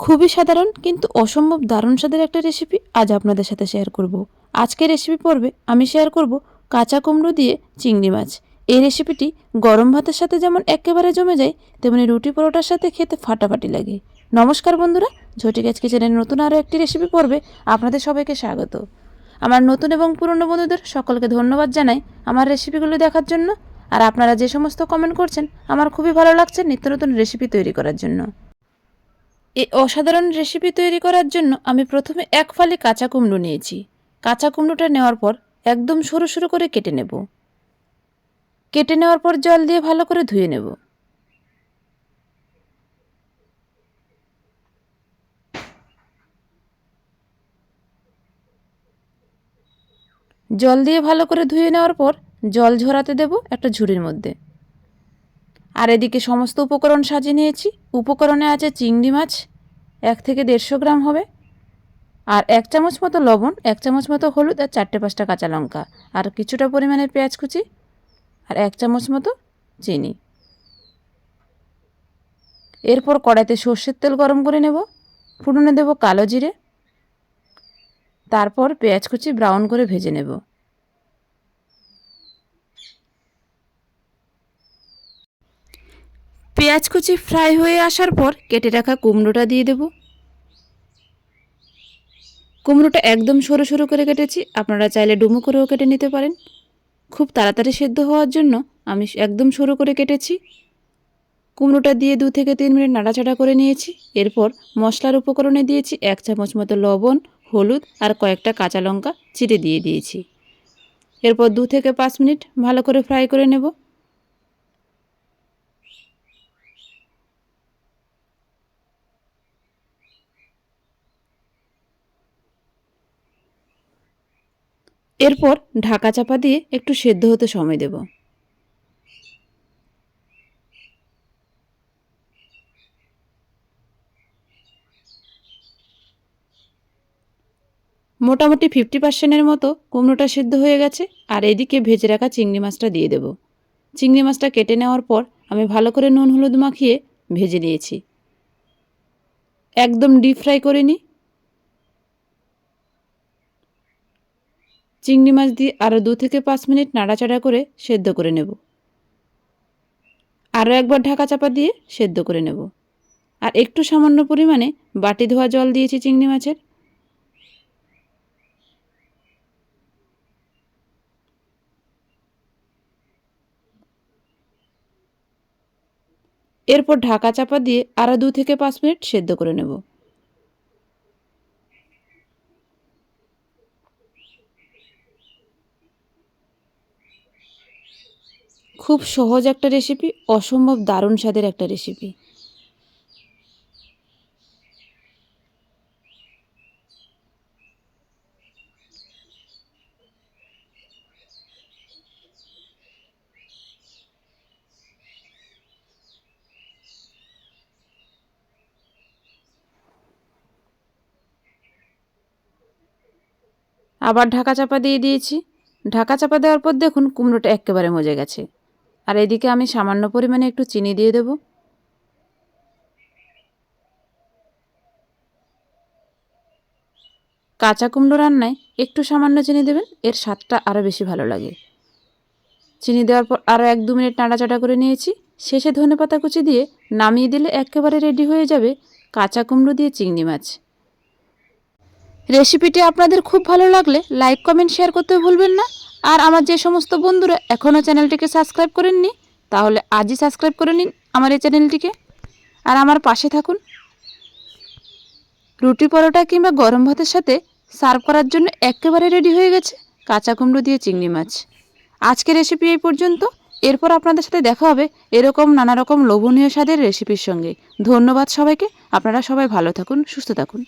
খুবই সাধারণ কিন্তু অসম্ভব দারুণ স্বাদের একটা রেসিপি আজ আপনাদের সাথে শেয়ার করব। আজকের রেসিপি পর্বে আমি শেয়ার করব কাঁচা কুমড়ো দিয়ে চিংড়ি মাছ। এই রেসিপিটি গরম ভাতের সাথে যেমন একেবারে জমে যায়, তেমনি রুটি পরোটার সাথে খেতে ফাটাফাটি লাগে। নমস্কার বন্ধুরা, ঝটি গাছ কিচেনের নতুন আরও একটি রেসিপি পর্বে আপনাদের সবাইকে স্বাগত। আমার নতুন এবং পুরনো বন্ধুদের সকলকে ধন্যবাদ জানাই আমার রেসিপিগুলো দেখার জন্য। আর আপনারা যে সমস্ত কমেন্ট করছেন, আমার খুবই ভালো লাগছে নিত্য নতুন রেসিপি তৈরি করার জন্য। এই অসাধারণ রেসিপি তৈরি করার জন্য আমি প্রথমে এক ফালি কাঁচা কুমড়ো নিয়েছি। কাঁচা কুমড়োটা নেওয়ার পর একদম সরু সরু করে কেটে নেব। কেটে নেওয়ার পর জল দিয়ে ভালো করে ধুয়ে নেব। জল দিয়ে ভালো করে ধুয়ে নেওয়ার পর জল ঝরাতে দেব একটা ঝুড়ির মধ্যে। আর এদিকে সমস্ত উপকরণ সাজিয়ে নিয়েছি। উপকরণে আছে চিংড়ি মাছ, এক থেকে দেড়শো গ্রাম হবে। আর এক চামচ মতো লবণ, এক চামচ মতো হলুদ আর চারটে পাঁচটা কাঁচা লঙ্কা। আর কিছুটা পরিমাণে পেঁয়াজ কুচি আর এক চামচ মতো চিনি। এরপর কড়াইতে সর্ষের তেল গরম করে নেব। ফুটনে দেব কালো জিরে। তারপর পেঁয়াজ কুচি ব্রাউন করে ভেজে নেব। পেঁয়াজ কুচি ফ্রাই হয়ে আসার পর কেটে রাখা কুমড়োটা দিয়ে দেব। কুমড়োটা একদম সরু সরু করে কেটেছি, আপনারা চাইলে ডুমো করেও কেটে নিতে পারেন। খুব তাড়াতাড়ি সেদ্ধ হওয়ার জন্য আমি একদম সরু করে কেটেছি। কুমড়োটা দিয়ে দু থেকে তিন মিনিট নাড়াচাড়া করে নিয়েছি। এরপর মশলার উপকরণে দিয়েছি এক চামচ মতো লবণ, হলুদ আর কয়েকটা কাঁচা লঙ্কা, চিটে দিয়ে দিয়েছি। এরপর দু থেকে পাঁচ মিনিট ভালো করে ফ্রাই করে নেব। এরপর ঢাকা চাপা দিয়ে একটু সেদ্ধ হতে সময় দেব। মোটামুটি ফিফটি পার্সেন্টের মতো কুমড়োটা সেদ্ধ হয়ে গেছে, আর এদিকে ভেজে রাখা চিংড়ি মাছটা দিয়ে দেব। চিংড়ি মাছটা কেটে নেওয়ার পর আমি ভালো করে নুন হলুদ মাখিয়ে ভেজে নিয়েছি। একদম ডিপ ফ্রাই করে চিংড়ি মাছ দিয়ে আরও দু থেকে পাঁচ মিনিট নাড়াচাড়া করে সেদ্ধ করে নেব। আরও একবার ঢাকা চাপা দিয়ে সেদ্ধ করে নেব। আর একটু সামান্য পরিমাণে বাটি ধোয়া জল দিয়েছি চিংড়ি মাছের। এরপর ঢাকা চাপা দিয়ে আরও দু থেকে পাঁচ মিনিট সেদ্ধ করে নেব। খুব সহজ একটা রেসিপি অসম্ভব দারুণ স্বাদের একটা রেসিপি আবার ঢাকা চাপা দিয়ে দিয়েছি। ঢাকা চাপা দেওয়ার পর দেখুন কুমড়োটা একেবারে মজে গেছে। আর এদিকে আমি সামান্য পরিমাণে একটু চিনি দিয়ে দেব। কাঁচা কুমড়ো রান্নায় একটু সামান্য চিনি দেবেন, এর স্বাদটা আরও বেশি ভালো লাগে। চিনি দেওয়ার পর আরও এক দু মিনিট নাড়াচাড়া করে নিয়েছি। শেষে ধনে পাতা কুচি দিয়ে নামিয়ে দিলে একেবারে রেডি হয়ে যাবে কাঁচা কুমড়ো দিয়ে চিংড়ি মাছ। রেসিপিটি আপনাদের খুব ভালো লাগলে লাইক, কমেন্ট, শেয়ার করতে ভুলবেন না। আর আমার যে সমস্ত বন্ধুরা এখনও চ্যানেলটিকে সাবস্ক্রাইব করেননি, তাহলে আজই সাবস্ক্রাইব করে নিন আমার এই চ্যানেলটিকে। আর আমার পাশে থাকুন। রুটি পরোটা কিংবা গরম ভাতের সাথে সার্ভ করার জন্য একেবারে রেডি হয়ে গেছে কাঁচা কুমড়ো দিয়ে চিংড়ি মাছ। আজকের রেসিপি এই পর্যন্ত। এরপর আপনাদের সাথে দেখা হবে এরকম নানা রকম লোভনীয় স্বাদের রেসিপির সঙ্গে। ধন্যবাদ সবাইকে। আপনারা সবাই ভালো থাকুন, সুস্থ থাকুন।